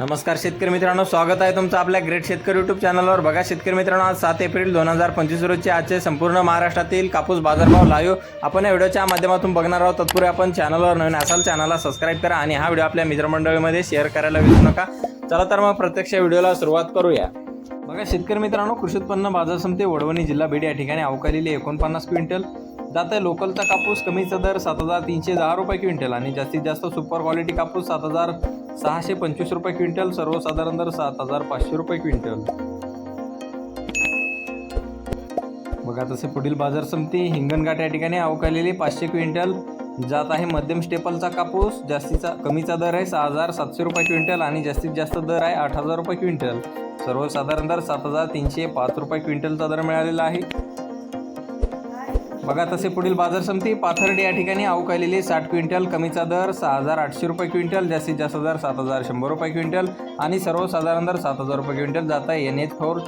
नमस्कार शेतकरी मित्रांनो स्वागत आहे तुमचं आपल्या ग्रेट शेतकरी युट्यूब चॅनलवर बघा शेतकरी मित्रांनो आज सात एप्रिल दोन हजार पंचवीस रोजचे आजचे संपूर्ण महाराष्ट्रातील कापूस बाजारभाव लाईव्ह आपण या व्हिडिओच्या माध्यमातून बघणार आहोत. तत्पूर्वी आपण चॅनलवर नवीन असाल चॅनलला सबस्क्राईब करा आणि हा व्हिडिओ आपल्या मित्रमंडळीमध्ये शेअर करायला विसरू नका. चला तर मग प्रत्यक्ष व्हिडिओला सुरुवात करूया. बघा शेतकरी मित्रांनो कृषी उत्पन्न बाजार समिती वडवणी जिल्हा बीड या ठिकाणी अवकालेली एकोणपन्नास क्विंटल जात आहे लोकलचा कापूस कमीचा दर सात हजार तीनशे दहा रुपये क्विंटल आणि जास्तीत जास्त सुपर क्वालिटी कापूस सात हजार सहाशे पंचवीस रुपये क्विंटल सर्वसाधारण दर सात हजार पाचशे रुपये क्विंटल. बघा तसे पुढील बाजार समिती हिंगणघाट या ठिकाणी अवकालेली पाचशे क्विंटल. जात आहे मध्यम स्टेपलचा कापूस जास्तीचा कमीचा दर आहे सहा हजार सातशे रुपये क्विंटल आणि जास्तीत जास्त दर आहे आठ हजार रुपये क्विंटल. सर्वसाधारण दर सात हजार तीनशे पाच रुपये क्विंटलचा दर मिळालेला आहे. बघा तसे पुढील बाजार समिती पाथर्डी या ठिकाणी अवकालेली साठ क्विंटल कमीचा दर सहा हजार आठशे रुपये क्विंटल जास्तीत जास्त दर सात हजार शंभर रुपये क्विंटल आणि सर्वसाधारण दर सात हजार रुपये क्विंटल जात आहे. N H four